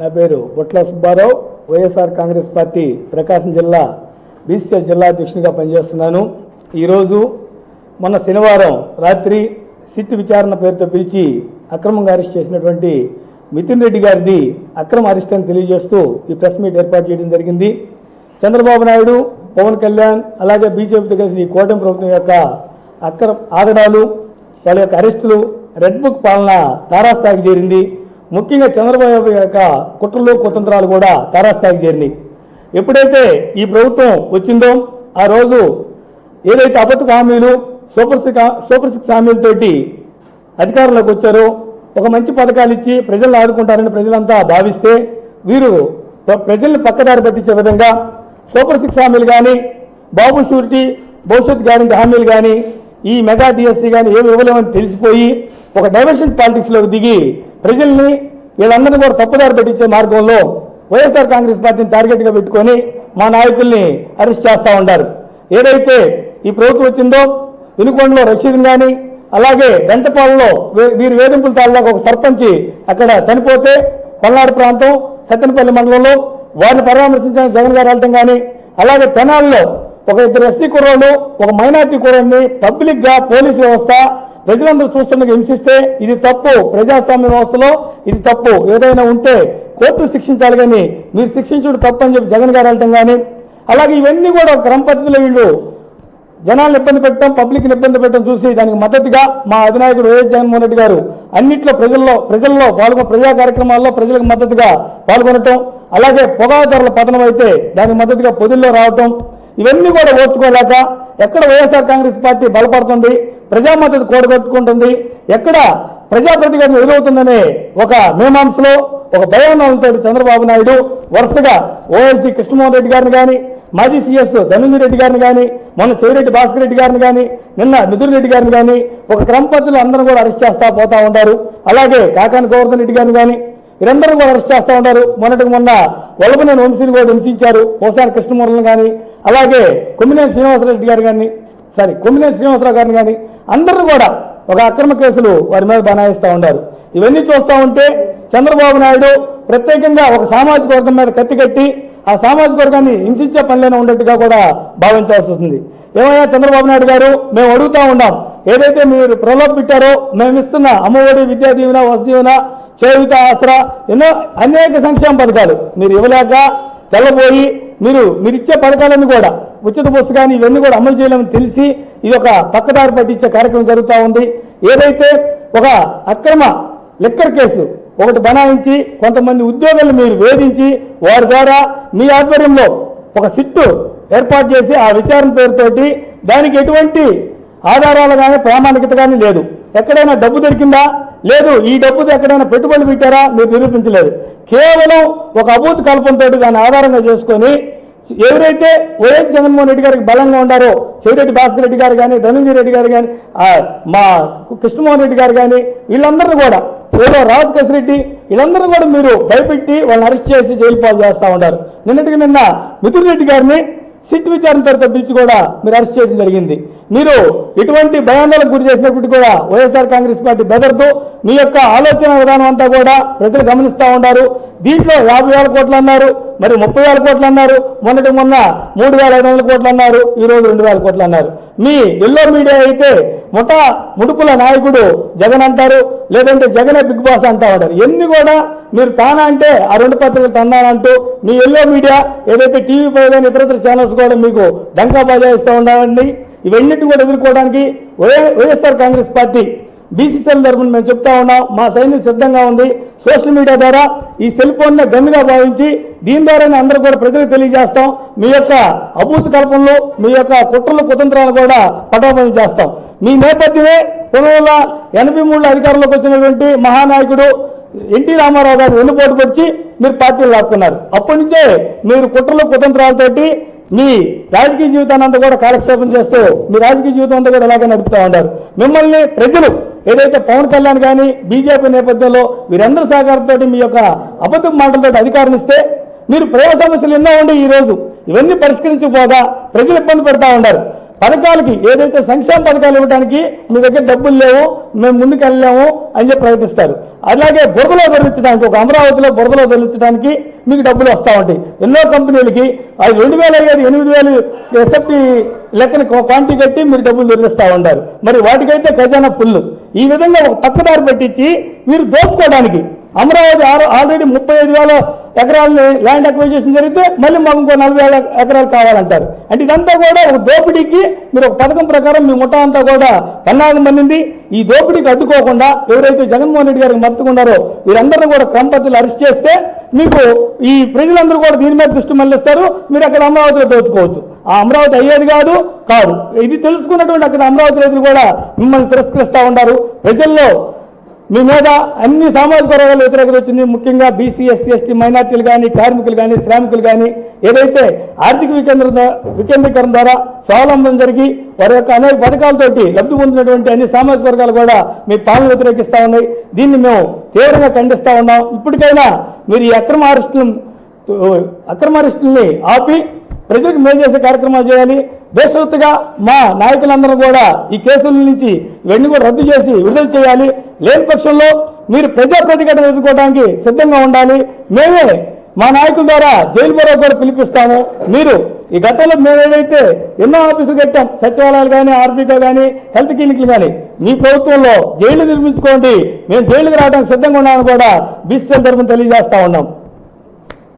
నా పేరు Botla Subbarao. YSR Congress party Prakasam జిల్లా బీసీఎల్ జిల్లా అధ్యక్షునిగా పనిచేస్తున్నాను. ఈరోజు మొన్న శనివారం రాత్రి సిట్ విచారణ పేరుతో పిలిచి అక్రమంగా అరెస్ట్ చేసినటువంటి మిథున్ రెడ్డి గారిది అక్రమ అరెస్ట్ అని తెలియజేస్తూ ఈ ప్రెస్ మీట్ ఏర్పాటు చేయడం జరిగింది. చంద్రబాబు నాయుడు పవన్ కళ్యాణ్ అలాగే బీజేపీతో కలిసి ఈ కూటమి ప్రభుత్వం యొక్క అక్రమ ఆగడాలు వాళ్ళ యొక్క అరెస్టులు రెడ్ బుక్ పాలన తారాస్థాయికి చేరింది. ముఖ్యంగా చంద్రబాబు యొక్క కుట్రలు కుతంత్రాలు కూడా తారాస్థాయికి చేరినాయి. ఎప్పుడైతే ఈ ప్రభుత్వం వచ్చిందో ఆ రోజు ఏదైతే అబద్ధ హామీలు సూపర్ సిక్స్ సూపర్ సిక్స్ హామీలతోటి అధికారంలోకి వచ్చారో ఒక మంచి పథకాలు ఇచ్చి ప్రజలను ఆదుకుంటారని ప్రజలంతా భావిస్తే వీరు ప్రజల్ని పక్కదారి పట్టించే విధంగా సూపర్ సిక్స్ హామీలు కానీ బాబు షూరిటీ భవిష్యత్ గ్యారంటీ హామీలు కానీ ఈ మెగా డిఎస్సీ కానీ ఏమి ఇవ్వలేమని తెలిసిపోయి ఒక డైవర్షన్ పాలిటిక్స్లోకి దిగి ప్రజల్ని వీళ్ళందరినీ కూడా తప్పుదారి పెట్టించే మార్గంలో వైఎస్ఆర్ కాంగ్రెస్ పార్టీని టార్గెట్గా పెట్టుకొని మా నాయకుల్ని అరెస్ట్ చేస్తూ ఉన్నారు. ఏదైతే ఈ ప్రభుత్వం వచ్చిందో వినుకొండలో రషీద్ కానీ అలాగే గంటపాలలో వీ- వీరి వేధింపుల తాలూకు ఒక సర్పంచి అక్కడ చనిపోతే పల్నాడు ప్రాంతం సత్తెనపల్లి మండలంలో వారిని పరామర్శించిన జగన్ గారు వెళ్ళటం కానీ అలాగే తెనాల్లో ఒక ఇద్దరు ఎస్సీ కుర్రోళ్ళు ఒక మైనార్టీ కుర్రోడిని పబ్లిక్గా పోలీసు వ్యవస్థ ప్రజలందరూ చూస్తుండగా హింసిస్తే ఇది తప్పు. ప్రజాస్వామ్య వ్యవస్థలో ఇది తప్పు. ఏదైనా ఉంటే కోర్టు శిక్షించాలి కానీ మీరు శిక్షించుడు తప్పు అని చెప్పి జగన్ గారు వెళ్ళటం కానీ అలాగే ఇవన్నీ కూడా ఒక క్రమ పద్ధతిలో వీళ్ళు జనాలను ఇబ్బంది పెట్టడం పబ్లిక్ని ఇబ్బంది పెట్టడం చూసి దానికి మద్దతుగా మా అధినాయకుడు వైఎస్ జగన్మోహన్ రెడ్డి గారు అన్నిట్లో ప్రజల్లో ప్రజల్లో పాల్గొన్న ప్రజా కార్యక్రమాల్లో ప్రజలకు మద్దతుగా పాల్గొనటం అలాగే పొగాకు ధరల పతనం అయితే దానికి మద్దతుగా పొదుల్లో రావటం ఇవన్నీ కూడా ఓర్చుకోలేక ఎక్కడ వైఎస్ఆర్ కాంగ్రెస్ పార్టీ బలపడుతుంది ప్రజామద్దతు కూడగట్టుకుంటుంది ఎక్కడ ప్రజాప్రతినిధి ఎదురవుతుందనే ఒక మీమాంసలో ఒక భయాందోళనతో చంద్రబాబు నాయుడు వరుసగా ఓఎస్డి కృష్ణమోహన్ రెడ్డి గారిని కానీ మాజీ సీఎస్ ధనుంజయ రెడ్డి గారిని కానీ మొన్న చెవిరెడ్డి భాస్కర్ రెడ్డి గారిని కానీ నిన్న మిథున్ రెడ్డి గారిని కానీ ఒక క్రమ పద్ధతిలో అందరూ కూడా అరెస్ట్ చేస్తా పోతా ఉంటారు అలాగే కాకాని గోవర్ధన్ రెడ్డి గారిని కానీ వీరందరూ కూడా అరెస్ట్ చేస్తూ ఉంటారు మొన్నటికి మొన్న వల్లభనేని వంశీని కూడా హింసించారు. పోసాని కృష్ణమూర్లను కానీ అలాగే కొమ్మినేని శ్రీనివాసరెడ్డి గారు కానీ సారీ కొమ్మినేని శ్రీనివాసరావు గారిని కానీ అందరూ కూడా ఒక అక్రమ కేసులు వారి మీద బనాయిస్తూ ఉన్నారు. ఇవన్నీ చూస్తూ ఉంటే చంద్రబాబు నాయుడు ప్రత్యేకంగా ఒక సామాజిక వర్గం మీద కత్తి కట్టి ఆ సామాజిక వర్గాన్ని హింసించే పనిలోనే ఉన్నట్టుగా కూడా భావించాల్సి వస్తుంది. ఏమయ్యా చంద్రబాబు నాయుడు గారు మేము అడుగుతూ ఉన్నాం ఏదైతే మీరు ప్రలోభ పెట్టారో మేము ఇస్తున్న అమ్మఒడి విద్యా దీవెన వసతి చేయుత ఆసరా ఎన్నో అనేక సంక్షేమ పథకాలు మీరు ఇవ్వలేక తెల్లబోయి మీరు మీరు ఇచ్చే పథకాలన్నీ కూడా ఉచిత బస్సు కానీ ఇవన్నీ కూడా అమలు చేయలేమని తెలిసి ఇది ఒక పక్కదారి పట్టించే కార్యక్రమం జరుగుతూ ఉంది. ఏదైతే ఒక అక్రమ లిక్కర్ కేసు ఒకటి బనాయించి కొంతమంది ఉద్యోగులను మీరు వేధించి వారి ద్వారా మీ ఆధ్వర్యంలో ఒక సిట్టు ఏర్పాటు చేసి ఆ విచారణ పేరుతోటి దానికి ఎటువంటి ఆధారాలు కానీ ప్రామాణికత కానీ లేదు. ఎక్కడైనా డబ్బు దొరికిందా? లేదు. ఈ డబ్బుతో ఎక్కడైనా పెట్టుబడులు పెట్టారా? మీరు నిరూపించలేదు. కేవలం ఒక అభూత కల్పంతో దాన్ని ఆధారంగా చేసుకొని ఎవరైతే వైఎస్ జగన్మోహన్ రెడ్డి గారికి బలంగా ఉండారో చెవిరెడ్డి భాస్కర్ రెడ్డి గారు కానీ ధనంజయ రెడ్డి గారు కానీ మా కృష్ణమోహన్ రెడ్డి గారు కానీ వీళ్ళందరూ కూడా ఏదో రాజు కసిరెడ్డి వీళ్ళందరూ కూడా మీరు భయపెట్టి వాళ్ళని అరెస్ట్ చేసి జైలు పాలు చేస్తూ ఉంటారు నిన్నటికి నిన్న మిథున్ రెడ్డి గారిని సిట్ విచారణ తర్వాత పిలిచి కూడా మీరు అరెస్ట్ చేయడం జరిగింది. మీరు ఇటువంటి భయాందోళనకు గురి చేసినప్పటికీ కూడా వైఎస్ఆర్ కాంగ్రెస్ పార్టీ బెదర్దు. మీ యొక్క ఆలోచన విధానం అంతా కూడా ప్రజలు గమనిస్తూ ఉన్నారు. దీంట్లో యాభై వేల కోట్లు అన్నారు. మరి ముప్పై వేల కోట్లు అన్నారు. మొన్నటి మొన్న మూడు వేల ఐదు వందల కోట్లు అన్నారు. ఈ రోజు రెండు వేల కోట్లు అన్నారు. మీ ఎల్లో మీడియా అయితే ముఠ ముడుపుల నాయకుడు జగన్ అంటారు లేదంటే జగనే బిగ్ బాస్ అంటా ఉంటారు. ఎన్ని కూడా మీరు తానా అంటే ఆ రెండు పత్రికలు తన్నానంటూ మీ ఎల్లో మీడియా ఏదైతే టీవీ ఫైవ్ కానీ ఇతరత్ర ఛానల్స్ కూడా మీకు డంకా బాజాయిస్తూ ఉండాలండి. ఇవన్నిటి కూడా ఎదుర్కోవడానికి వైఎస్ఆర్ కాంగ్రెస్ పార్టీ బీసీసీఎల్ తరఫున మేము చెప్తా ఉన్నాం. మా సైన్యం సిద్ధంగా ఉంది. సోషల్ మీడియా ద్వారా ఈ సెల్ ఫోన్ గన్నుగా భావించి దీని ద్వారానే అందరూ కూడా ప్రజలకు తెలియజేస్తాం. మీ యొక్క అభూత కల్పనలు మీ యొక్క కుట్రలు కుతంత్రాలు కూడా పటాపంచం చేస్తాం. మీ నేపథ్యమే పునరుల ఎనభై మూడులో అధికారంలోకి వచ్చినటువంటి మహానాయకుడు ఎన్టీ రామారావు గారు వెన్నుపోటు పరిచి మీరు పార్టీలు లాక్కున్నారు. అప్పటి నుంచే మీరు కుట్రలు కుతంత్రాలతోటి మీ రాజకీయ జీవితాన్ని అంతా కూడా కాలక్షేపం చేస్తూ మీ రాజకీయ జీవితం అంతా కూడా ఇలాగే నడుపుతూ ఉంటారు మిమ్మల్ని ప్రజలు ఏదైతే పవన్ కళ్యాణ్ కానీ బీజేపీ నేపథ్యంలో వీరందరి సహకారంతో మీ యొక్క అబద్ధం మాటలతో అధికారం ఇస్తే మీరు ప్రజా సమస్యలు ఎన్నో ఉండే ఈరోజు ఇవన్నీ పరిష్కరించకపోగా ప్రజలు ఇబ్బంది పెడతా ఉన్నారు. పథకాలకి ఏదైతే సంక్షేమ పథకాలు ఇవ్వడానికి మీ దగ్గర డబ్బులు లేవు మేము ముందుకు వెళ్ళలేము అని చెప్పి ప్రకటిస్తారు. అలాగే బురదలో తరలించడానికి ఒక అమరావతిలో బురదలో తరలించడానికి మీకు డబ్బులు వస్తూ ఉంటాయి. ఎన్నో కంపెనీలకి అది రెండు వేల ఐదు ఎనిమిది వేలు ఎస్ఎఫ్టీ లెక్కన క్వాంటిటీ కట్టి మీరు డబ్బులు తరలిస్తూ ఉంటారు. మరి వాటికైతే ఖజానా ఫుల్. ఈ విధంగా ఒక తక్కుదారి పెట్టించి మీరు దోచుకోవడానికి అమరావతి ఆల్రెడీ ముప్పై ఐదు వేల ఎకరాలని ల్యాండ్ అక్విజిషన్ జరిగితే మళ్ళీ మాకు ఇంకో నలభై వేల ఎకరాలు కావాలంటారు. అంటే ఇదంతా కూడా ఒక దోపిడీకి మీరు ఒక పథకం ప్రకారం మీ ముఠా అంతా కూడా పన్నాగం పన్నింది ఈ దోపిడీకి అడ్డుకోకుండా ఎవరైతే జగన్మోహన్ రెడ్డి గారికి మత్తుకున్నారో వీరందరినీ కూడా క్రమపద్ధతులు అరెస్ట్ చేస్తే మీకు ఈ ప్రజలందరూ కూడా దీని మీద దృష్టి మళ్ళిస్తారు. మీరు అక్కడ అమరావతిలో దోచుకోవచ్చు. ఆ అమరావతి అయ్యేది కాదు కాదు. ఇది తెలుసుకున్నటువంటి అక్కడ అమరావతి రైతులు కూడా మిమ్మల్ని తిరస్కరిస్తూ ఉన్నారు. ప్రజల్లో మీ మీద అన్ని సామాజిక వర్గాల వ్యతిరేకత వచ్చింది. ముఖ్యంగా బీసీ ఎస్సీ ఎస్టీ మైనార్టీలు కానీ కార్మికులు కానీ శ్రామికులు కానీ ఏదైతే ఆర్థిక వికేంద్ర వికేంద్రీకరణ ద్వారా స్వావలంబన జరిగి వారి యొక్క అనేక పథకాలతోటి లబ్ధి పొందినటువంటి అన్ని సామాజిక వర్గాలు కూడా మీ పాలన వ్యతిరేకిస్తూ ఉన్నాయి. దీన్ని మేము తీవ్రంగా ఖండిస్తూ ఉన్నాం. ఇప్పటికైనా మీరు ఈ అక్రమ అరెస్టులను అక్రమరిస్తుల్ని ఆపి ప్రజలకు మేలు చేసే కార్యక్రమాలు చేయాలి. దేశవ్యాప్తంగా మా నాయకులందరూ కూడా ఈ కేసుల నుంచి ఇవన్నీ కూడా రద్దు చేసి విడుదల చేయాలి. లేని పక్షంలో మీరు ప్రజా ప్రతిఘటన ఎదుర్కోవడానికి సిద్ధంగా ఉండాలి. మేమే మా నాయకుల ద్వారా జైలు బరో కూడా పిలిపిస్తాము. మీరు ఈ గతంలో మేము ఏదైతే ఎన్నో ఆఫీసులు కట్టాం సచివాలయాలు కానీ ఆర్బీగా కానీ హెల్త్ క్లినిక్లు కానీ మీ ప్రభుత్వంలో జైలు నిర్మించుకోండి. మేము జైలుకి రావడానికి సిద్ధంగా ఉన్నామని కూడా బీసీఎల్ తరఫున తెలియజేస్తా ఉన్నాం.